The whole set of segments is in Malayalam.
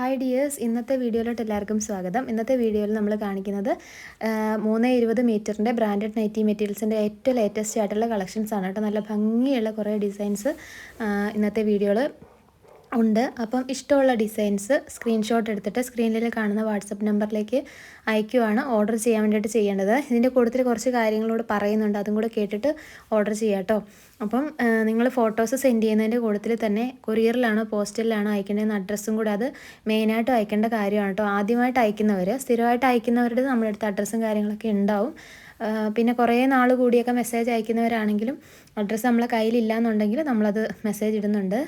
ഹായ് ഡിയേഴ്സ് ഇന്നത്തെ വീഡിയോയിലോട്ട് എല്ലാവർക്കും സ്വാഗതം. ഇന്നത്തെ വീഡിയോയിൽ നമ്മൾ കാണിക്കുന്നത് മൂന്ന് ഇരുപത് മീറ്ററിന്റെ ബ്രാൻഡഡ് നൈറ്റി മെറ്റീരിയൽസിന്റെ ഏറ്റവും ലേറ്റസ്റ്റ് ആയിട്ടുള്ള കളക്ഷൻസ് ആണ്. കേട്ടോ നല്ല ഭംഗിയുള്ള കുറേ ഡിസൈൻസ് ഇന്നത്തെ വീഡിയോയിൽ ഉണ്ട്. അപ്പം ഇഷ്ടമുള്ള ഡിസൈൻസ് സ്ക്രീൻഷോട്ട് എടുത്തിട്ട് സ്ക്രീനിൽ കാണുന്ന വാട്സപ്പ് നമ്പറിലേക്ക് അയക്കുവാണ് ഓർഡർ ചെയ്യാൻ വേണ്ടിയിട്ട് ചെയ്യേണ്ടത്. ഇതിന്റെ കൂടുതൽ കുറച്ച് കാര്യങ്ങളോട് പറയുന്നുണ്ട്. അതും കൂടെ കേട്ടിട്ട് ഓർഡർ ചെയ്യാം അപ്പം നിങ്ങൾ ഫോട്ടോസ് സെൻഡ് ചെയ്യുന്നതിന്റെ കൂട്ടത്തിൽ തന്നെ കൊറിയറിലാണോ പോസ്റ്റലിലാണോ അയക്കേണ്ടതെന്ന് അഡ്രസ്സും കൂടെ അത് മെയിനായിട്ട് അയക്കേണ്ട കാര്യമാണ് കേട്ടോ. ആദ്യമായിട്ട് അയക്കുന്നവർ സ്ഥിരമായിട്ട് അയക്കുന്നവരുടെ നമ്മുടെ അടുത്ത് അഡ്രസ്സും കാര്യങ്ങളൊക്കെ ഉണ്ടാവും. പിന്നെ കുറേ നാൾ കൂടിയൊക്കെ മെസ്സേജ് അയക്കുന്നവരാണെങ്കിലും അഡ്രസ്സ് നമ്മളെ കയ്യിലില്ല എന്നുണ്ടെങ്കിൽ നമ്മളത് മെസ്സേജ് ഇടുന്നുണ്ട്.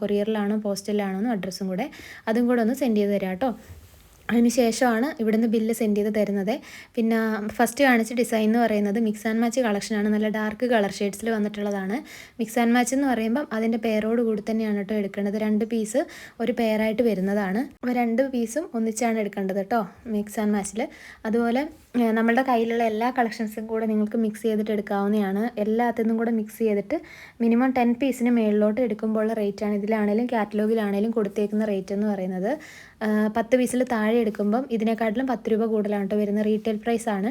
കൊറിയറിലാണോ പോസ്റ്റലിലാണോ അഡ്രസ്സും കൂടെ അതും കൂടെ ഒന്ന് സെൻഡ് ചെയ്ത് തരാം കേട്ടോ അതിന് ശേഷമാണ് ഇവിടുന്ന് ബില്ല് സെൻഡ് ചെയ്ത് തരുന്നത്. പിന്നെ ഫസ്റ്റ് കാണിച്ച ഡിസൈൻ എന്ന് പറയുന്നത് മിക്സ് ആൻഡ് മാച്ച് കളക്ഷനാണ് നല്ല ഡാർക്ക് കളർ ഷെയ്ഡ്സിൽ വന്നിട്ടുള്ളതാണ്. മിക്സ് ആൻഡ് മാച്ച് എന്ന് പറയുമ്പം അതിന്റെ പേരോട് കൂടി തന്നെയാണ് കേട്ടോ എടുക്കേണ്ടത്. രണ്ട് പീസ് ഒരു പെയറായിട്ട് വരുന്നതാണ്. അപ്പോൾ രണ്ട് പീസും ഒന്നിച്ചാണ് എടുക്കേണ്ടത് കേട്ടോ മിക്സ് ആൻഡ് മാച്ചിൽ അതുപോലെ നമ്മളുടെ കയ്യിലുള്ള എല്ലാ കളക്ഷൻസും കൂടെ നിങ്ങൾക്ക് മിക്സ് ചെയ്തിട്ട് എടുക്കാവുന്നതാണ്. എല്ലാത്തിനും കൂടെ മിക്സ് ചെയ്തിട്ട് മിനിമം ടെൻ പീസിന് മേളിലോട്ട് എടുക്കുമ്പോഴുള്ള റേറ്റാണ് ഇതിലാണേലും കാറ്റലോഗിലാണേലും കൊടുത്തേക്കുന്ന റേറ്റ് എന്ന് പറയുന്നത്. പത്ത് പീസിൽ താഴെ എടുക്കുമ്പം ഇതിനെക്കാട്ടിലും പത്ത് രൂപ കൂടുതലാണ് കേട്ടോ വരുന്നത്. റീറ്റെയിൽ പ്രൈസ് ആണ്.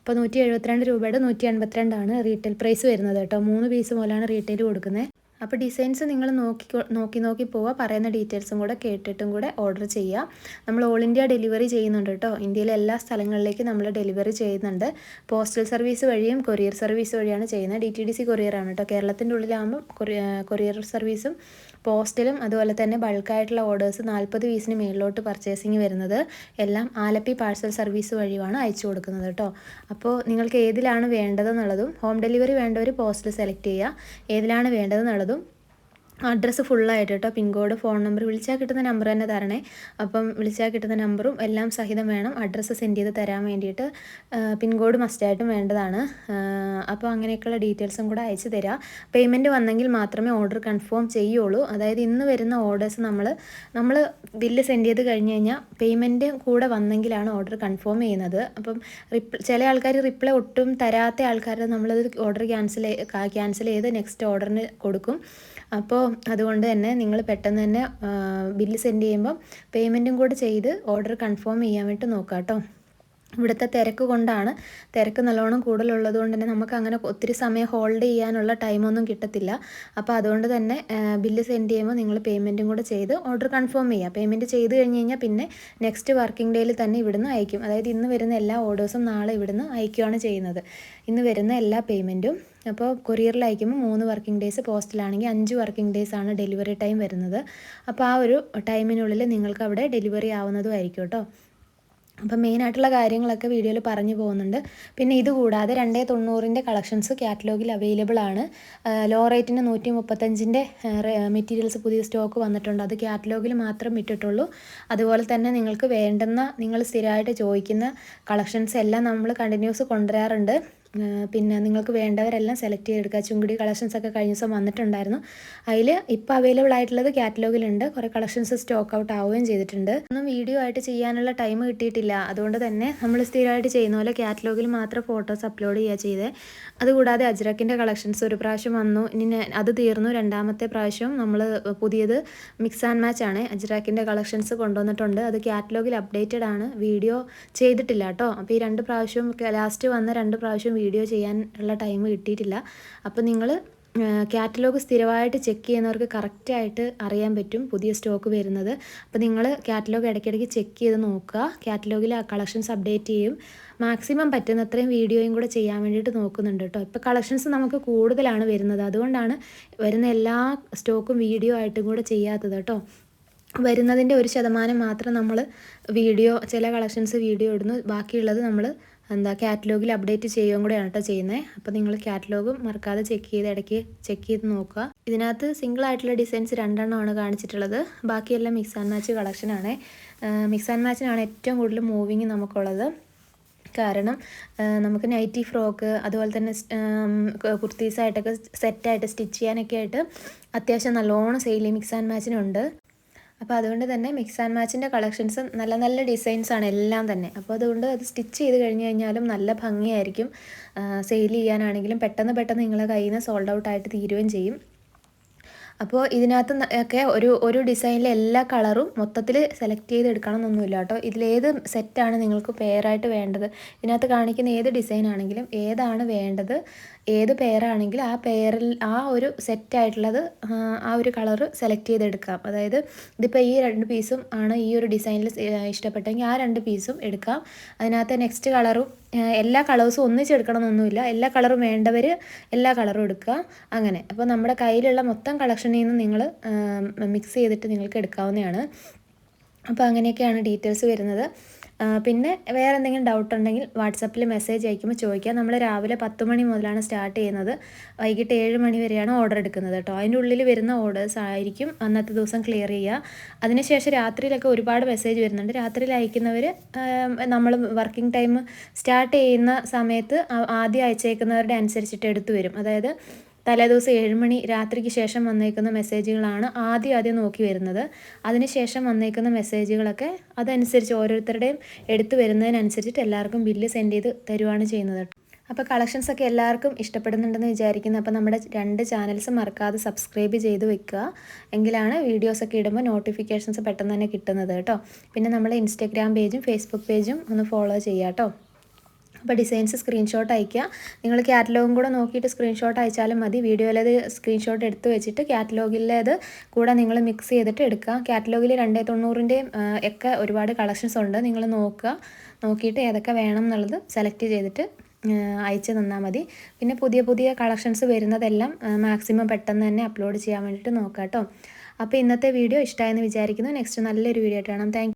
അപ്പോൾ നൂറ്റി എഴുപത്തിരണ്ട് രൂപയുടെ നൂറ്റി എൺപത്തിരണ്ടാണ് റീറ്റെയിൽ പ്രൈസ് വരുന്നത് കേട്ടോ. മൂന്ന് പീസ് മുതലാണ് റീറ്റെയിൽ കൊടുക്കുന്നത്. അപ്പോൾ ഡിസൈൻസ് നിങ്ങൾ നോക്കി നോക്കി നോക്കി പോവുക. പറയുന്ന ഡീറ്റെയിൽസും കൂടെ കേട്ടിട്ടും കൂടെ ഓർഡർ ചെയ്യുക. നമ്മൾ ഓൾ ഇന്ത്യ ഡെലിവറി ചെയ്യുന്നുണ്ട് കേട്ടോ. ഇന്ത്യയിലെ എല്ലാ സ്ഥലങ്ങളിലേക്കും നമ്മൾ ഡെലിവറി ചെയ്യുന്നുണ്ട്. പോസ്റ്റൽ സർവീസ് വഴിയും കൊറിയർ സർവീസ് വഴിയാണ് ചെയ്യുന്നത്. ഡി ടി ഡി സി കൊറിയറാണ് കേട്ടോ. കേരളത്തിന്റെ ഉള്ളിലാകുമ്പോൾ കൊറിയർ സർവീസും പോസ്റ്റലും അതുപോലെ തന്നെ ബൾക്കായിട്ടുള്ള ഓർഡേഴ്സ് നാൽപ്പത് പീസിന് മേളിലോട്ട് പർച്ചേസിങ് വരുന്നത് എല്ലാം ആലപ്പി പാഴ്സൽ സർവീസ് വഴിയാണ് അയച്ചു കൊടുക്കുന്നത് കേട്ടോ. അപ്പോൾ നിങ്ങൾക്ക് ഏതിലാണ് വേണ്ടതെന്നുള്ളതും ഹോം ഡെലിവറി വേണ്ടവർ പോസ്റ്റൽ സെലക്ട് ചെയ്യുക. ഏതിലാണ് വേണ്ടതെന്നുള്ളതും düşünüyorum. അഡ്രസ്സ് ഫുള്ളായിട്ട് കേട്ടോ പിൻകോഡ് ഫോൺ നമ്പർ വിളിച്ചാൽ കിട്ടുന്ന നമ്പർ തന്നെ തരണേ. അപ്പം വിളിച്ചാൽ കിട്ടുന്ന നമ്പറും എല്ലാം സഹിതം വേണം അഡ്രസ്സ് സെൻഡ് ചെയ്ത് തരാൻ വേണ്ടിയിട്ട്. പിൻകോഡ് മസ്റ്റായിട്ടും വേണ്ടതാണ്. അപ്പോൾ അങ്ങനെയൊക്കെയുള്ള ഡീറ്റെയിൽസും കൂടെ അയച്ചു തരാം. പേയ്മെന്റ് വന്നെങ്കിൽ മാത്രമേ ഓർഡർ കൺഫേം ചെയ്യുള്ളൂ. അതായത് ഇന്ന് വരുന്ന ഓർഡേഴ്സ് നമ്മൾ നമ്മൾ ബില്ല് സെൻഡ് ചെയ്ത് കഴിഞ്ഞ് കഴിഞ്ഞാൽ പേയ്മെന്റ് കൂടെ വന്നെങ്കിലാണ് ഓർഡർ കൺഫേം ചെയ്യുന്നത്. അപ്പം റിപ്ലൈ ചില ആൾക്കാർ റിപ്ലൈ ഒട്ടും തരാത്ത ആൾക്കാരെ നമ്മളത് ഓർഡർ ക്യാൻസൽ ക്യാൻസൽ ചെയ്ത് നെക്സ്റ്റ് ഓർഡറിന് കൊടുക്കും. അപ്പോൾ അതുകൊണ്ട് തന്നെ നിങ്ങൾ പെട്ടെന്ന് തന്നെ ബില്ല് സെൻഡ് ചെയ്യുമ്പം പേയ്മെന്റും കൂടെ ചെയ്ത് ഓർഡർ കൺഫേം ചെയ്യാൻ വേണ്ടി നോക്കാം കേട്ടോ ഇവിടുത്തെ തിരക്ക് കൊണ്ടാണ്. തിരക്ക് നല്ലോണം കൂടുതലുള്ളത് കൊണ്ട് തന്നെ നമുക്ക് അങ്ങനെ ഒത്തിരി സമയം ഹോൾഡ് ചെയ്യാനുള്ള ടൈമൊന്നും കിട്ടത്തില്ല. അപ്പോൾ അതുകൊണ്ട് തന്നെ ബില്ല് സെൻഡ് ചെയ്യുമ്പോൾ നിങ്ങൾ പേയ്മെന്റും കൂടെ ചെയ്ത് ഓർഡർ കൺഫേം ചെയ്യുക. പേയ്മെന്റ് ചെയ്ത് കഴിഞ്ഞ് കഴിഞ്ഞാൽ പിന്നെ നെക്സ്റ്റ് വർക്കിംഗ് ഡേയിൽ തന്നെ ഇവിടുന്ന് അയക്കും. അതായത് ഇന്ന് വരുന്ന എല്ലാ ഓർഡേഴ്സും നാളെ ഇവിടുന്ന് അയക്കുകയാണ് ചെയ്യുന്നത്. ഇന്ന് വരുന്ന എല്ലാ പേയ്മെന്റും അപ്പോൾ കൊറിയറിൽ അയക്കുമ്പോൾ മൂന്ന് വർക്കിംഗ് ഡേയ്സ് പോസ്റ്റിലാണെങ്കിൽ അഞ്ച് വർക്കിംഗ് ഡേയ്സ് ആണ് ഡെലിവറി ടൈം വരുന്നത്. അപ്പോൾ ആ ഒരു ടൈമിനുള്ളിൽ നിങ്ങൾക്ക് അവിടെ ഡെലിവറി ആവുന്നതും ആയിരിക്കും കേട്ടോ. അപ്പം മെയിനായിട്ടുള്ള കാര്യങ്ങളൊക്കെ വീഡിയോയിൽ പറഞ്ഞു പോകുന്നുണ്ട്. പിന്നെ ഇതുകൂടാതെ രണ്ടേ തൊണ്ണൂറിന്റെ കളക്ഷൻസ് കാറ്റലോഗിൽ അവൈലബിൾ ആണ്. ലോ റേറ്റിന് നൂറ്റി മുപ്പത്തഞ്ചിന്റെ മെറ്റീരിയൽസ് പുതിയ സ്റ്റോക്ക് വന്നിട്ടുണ്ട്. അത് കാറ്റലോഗിൽ മാത്രം ഇട്ടിട്ടുള്ളൂ. അതുപോലെ തന്നെ നിങ്ങൾക്ക് വേണ്ടുന്ന നിങ്ങൾ സ്ഥിരമായിട്ട് ചോദിക്കുന്ന കളക്ഷൻസ് എല്ലാം നമ്മൾ കണ്ടിന്യൂസ് കൊണ്ടുവരാറുണ്ട്. പിന്നെ നിങ്ങൾക്ക് വേണ്ടവരെല്ലാം സെലക്ട് ചെയ്തെടുക്കുക. ചുങ്കിടി കളക്ഷൻസ് ഒക്കെ കഴിഞ്ഞ ദിവസം വന്നിട്ടുണ്ടായിരുന്നു. അതിൽ ഇപ്പോൾ അവൈലബിൾ ആയിട്ടുള്ളത് കാറ്റലോഗിലുണ്ട് കുറേ കളക്ഷൻസ് സ്റ്റോക്ക് ഔട്ട് ആവുകയും ചെയ്തിട്ടുണ്ട്. ഒന്നും വീഡിയോ ആയിട്ട് ചെയ്യാനുള്ള ടൈം കിട്ടിയിട്ടില്ല. അതുകൊണ്ട് തന്നെ നമ്മൾ സ്ഥിരമായിട്ട് ചെയ്യുന്ന പോലെ കാറ്റലോഗിൽ മാത്രം ഫോട്ടോസ് അപ്ലോഡ് ചെയ്യുക ചെയ്തേ. അതുകൂടാതെ അജ്രക്കിന്റെ കളക്ഷൻസ് ഒരു പ്രാവശ്യം വന്നു. ഇനി അത് തീർന്നു. രണ്ടാമത്തെ പ്രാവശ്യം നമ്മൾ പുതിയത് മിക്സ് ആൻഡ് മാച്ച് ആണ്. അജ്രാക്കിന്റെ കളക്ഷൻസ് കൊണ്ടുവന്നിട്ടുണ്ട്. അത് കാറ്റലോഗിൽ അപ്ഡേറ്റഡ് ആണ്. വീഡിയോ ചെയ്തിട്ടില്ല കേട്ടോ. അപ്പോൾ ഈ രണ്ട് പ്രാവശ്യം ലാസ്റ്റ് വന്ന രണ്ട് പ്രാവശ്യം വീഡിയോ ചെയ്യാനുള്ള ടൈം കിട്ടിയിട്ടില്ല. അപ്പോൾ നിങ്ങൾ കാറ്റലോഗ് സ്ഥിരമായിട്ട് ചെക്ക് ചെയ്യുന്നവർക്ക് കറക്റ്റായിട്ട് അറിയാൻ പറ്റും പുതിയ സ്റ്റോക്ക് വരുന്നത്. അപ്പോൾ നിങ്ങൾ കാറ്റലോഗ് ഇടയ്ക്കിടയ്ക്ക് ചെക്ക് ചെയ്ത് നോക്കുക. കാറ്റലോഗിൽ കളക്ഷൻസ് അപ്ഡേറ്റ് ചെയ്യും. മാക്സിമം പറ്റുന്നത്രയും വീഡിയോയും കൂടെ ചെയ്യാൻ വേണ്ടിയിട്ട് നോക്കുന്നുണ്ട് കേട്ടോ ഇപ്പോൾ കളക്ഷൻസ് നമുക്ക് കൂടുതലാണ് വരുന്നത്. അതുകൊണ്ടാണ് വരുന്ന എല്ലാ സ്റ്റോക്കും വീഡിയോ ആയിട്ടും കൂടെ ചെയ്യാത്തത് കേട്ടോ വരുന്നതിന്റെ ഒരു ശതമാനം മാത്രം നമ്മൾ വീഡിയോ ചില കളക്ഷൻസ് വീഡിയോ ഇടുന്നു. ബാക്കിയുള്ളത് നമ്മൾ എന്താ കാറ്റലോഗിൽ അപ്ഡേറ്റ് ചെയ്യുകയും കൂടെയാണ് കേട്ടോ ചെയ്യുന്നത് അപ്പോൾ നിങ്ങൾ കാറ്റലോഗും മറക്കാതെ ചെക്ക് ചെയ്ത് ഇടയ്ക്ക് ചെക്ക് ചെയ്ത് നോക്കുക. ഇതിനകത്ത് സിംഗിൾ ആയിട്ടുള്ള ഡിസൈൻസ് രണ്ടെണ്ണമാണ് കാണിച്ചിട്ടുള്ളത്. ബാക്കിയെല്ലാം മിക്സ് ആൻഡ് മാച്ച് കളക്ഷനാണ് മിക്സ് ആൻഡ് മാച്ചിനാണ് ഏറ്റവും കൂടുതൽ മൂവിങ് നമുക്കുള്ളത്. കാരണം നമുക്ക് നൈറ്റി ഫ്രോക്ക് അതുപോലെ തന്നെ കുർത്തീസായിട്ടൊക്കെ സെറ്റായിട്ട് സ്റ്റിച്ച് ചെയ്യാനൊക്കെ ആയിട്ട് അത്യാവശ്യം നല്ലോണം സെയിൽ മിക്സ് ആൻഡ് മാച്ചിനുണ്ട് അപ്പോൾ അതുകൊണ്ട് തന്നെ മിക്സ് ആൻഡ് മാച്ചിന്റെ കളക്ഷൻസ് നല്ല നല്ല ഡിസൈൻസ് ആണ് എല്ലാം തന്നെ. അപ്പോൾ അതുകൊണ്ട് അത് സ്റ്റിച്ച് ചെയ്ത് കഴിഞ്ഞ് കഴിഞ്ഞാലും നല്ല ഭംഗിയായിരിക്കും. സെയിൽ ചെയ്യാനാണെങ്കിലും പെട്ടെന്ന് പെട്ടെന്ന് നിങ്ങളെ കയ്യിൽ നിന്ന് സോൾഡ് ഔട്ട് ആയിട്ട് തീരുകയും ചെയ്യും. അപ്പോൾ ഇതിനകത്ത് ഒക്കെ ഒരു ഒരു ഡിസൈനിലെ എല്ലാ കളറും മൊത്തത്തിൽ സെലക്ട് ചെയ്ത് എടുക്കണം എന്നൊന്നുമില്ല കേട്ടോ. ഇതിലേത് സെറ്റാണ് നിങ്ങൾക്ക് പെയറായിട്ട് വേണ്ടത്? ഇതിനകത്ത് കാണിക്കുന്ന ഏത് ഡിസൈൻ ആണെങ്കിലും ഏതാണ് വേണ്ടത് ഏത് പെയറാണെങ്കിലും ആ പെയറിൽ ആ ഒരു സെറ്റായിട്ടുള്ളത് ആ ഒരു കളർ സെലക്ട് ചെയ്തെടുക്കാം. അതായത് ഇതിപ്പോൾ ഈ രണ്ട് പീസും ആണ് ഈ ഒരു ഡിസൈനിൽ ഇഷ്ടപ്പെട്ടെങ്കിൽ ആ രണ്ട് പീസും എടുക്കാം. അതിനകത്ത് നെക്സ്റ്റ് കളറും എല്ലാ കളേഴ്സും ഒന്നിച്ചെടുക്കണമെന്നൊന്നുമില്ല എല്ലാ കളറും വേണ്ടവർ എല്ലാ കളറും എടുക്കുക അങ്ങനെ. അപ്പോൾ നമ്മുടെ കയ്യിലുള്ള മൊത്തം കളക്ഷനിൽ നിന്ന് നിങ്ങൾ മിക്സ് ചെയ്തിട്ട് നിങ്ങൾക്ക് എടുക്കാവുന്നതാണ്. അപ്പോൾ അങ്ങനെയൊക്കെയാണ് ഡീറ്റെയിൽസ് വരുന്നത്. പിന്നെ വേറെ എന്തെങ്കിലും ഡൗട്ട് ഉണ്ടെങ്കിൽ വാട്സപ്പിൽ മെസ്സേജ് അയക്കുമ്പോൾ ചോദിക്കാം നമ്മൾ രാവിലെ പത്ത് മണി മുതലാണ് സ്റ്റാർട്ട് ചെയ്യുന്നത്. വൈകിട്ട് ഏഴ് മണി വരെയാണ് ഓർഡർ എടുക്കുന്നത് കേട്ടോ. അതിന്റെ ഉള്ളിൽ വരുന്ന ഓർഡേഴ്സ് ആയിരിക്കും അന്നത്തെ ദിവസം ക്ലിയർ ചെയ്യുക. അതിനുശേഷം രാത്രിയിലൊക്കെ ഒരുപാട് മെസ്സേജ് വരുന്നുണ്ട്. രാത്രിയിൽ അയക്കുന്നവർ നമ്മൾ വർക്കിംഗ് ടൈം സ്റ്റാർട്ട് ചെയ്യുന്ന സമയത്ത് ആദ്യം അയച്ചേക്കുന്നവരുടെ അനുസരിച്ചിട്ട് എടുത്തു വരും. അതായത് തലേദിവസം ഏഴ് മണി രാത്രിക്ക് ശേഷം വന്നേക്കുന്ന മെസ്സേജുകളാണ് ആദ്യം ആദ്യം നോക്കി വരുന്നത്. അതിനുശേഷം വന്നേക്കുന്ന മെസ്സേജുകളൊക്കെ അതനുസരിച്ച് ഓരോരുത്തരുടെയും എടുത്തു വരുന്നതിനനുസരിച്ചിട്ട് എല്ലാവർക്കും ബില്ല് സെൻഡ് ചെയ്ത് തരുവാണ് ചെയ്യുന്നത് അപ്പോൾ കളക്ഷൻസ് ഒക്കെ എല്ലാവർക്കും ഇഷ്ടപ്പെടുന്നുണ്ടെന്ന് വിചാരിക്കുന്നു. അപ്പോൾ നമ്മുടെ രണ്ട് ചാനൽസ് മറക്കാതെ സബ്സ്ക്രൈബ് ചെയ്ത് വെക്കുക. എങ്കിലാണ് വീഡിയോസൊക്കെ ഇടുമ്പോൾ നോട്ടിഫിക്കേഷൻസ് പെട്ടെന്ന് തന്നെ കിട്ടുന്നത് കേട്ടോ. പിന്നെ നമ്മുടെ ഇൻസ്റ്റാഗ്രാം പേജും ഫേസ്ബുക്ക് പേജും ഒന്ന് ഫോളോ ചെയ്യാം കേട്ടോ. അപ്പോൾ ഡിസൈൻസ് സ്ക്രീൻഷോട്ട് അയയ്ക്കുക. നിങ്ങൾ കാറ്റലോഗും കൂടെ നോക്കിയിട്ട് സ്ക്രീൻഷോട്ട് അയച്ചാലും മതി. വീഡിയോയിലത് സ്ക്രീൻഷോട്ട് എടുത്ത് വെച്ചിട്ട് കാറ്റലോഗിലേത് കൂടെ നിങ്ങൾ മിക്സ് ചെയ്തിട്ട് എടുക്കുക. കാറ്റലോഗിൽ രണ്ടേ തൊണ്ണൂറിന്റെയും ഒക്കെ ഒരുപാട് കളക്ഷൻസ് ഉണ്ട്. നിങ്ങൾ നോക്കുക. നോക്കിയിട്ട് ഏതൊക്കെ വേണം എന്നുള്ളത് സെലക്ട് ചെയ്തിട്ട് അയച്ച് തന്നാൽ മതി. പിന്നെ പുതിയ പുതിയ കളക്ഷൻസ് വരുന്നതെല്ലാം മാക്സിമം പെട്ടെന്ന് തന്നെ അപ്ലോഡ് ചെയ്യാൻ വേണ്ടിയിട്ട് നോക്കാം കേട്ടോ. അപ്പോൾ ഇന്നത്തെ വീഡിയോ ഇഷ്ടമായെന്ന് വിചാരിക്കുന്നു. നെക്സ്റ്റ് നല്ലൊരു വീഡിയോ ആയിട്ട് കാണാം. താങ്ക്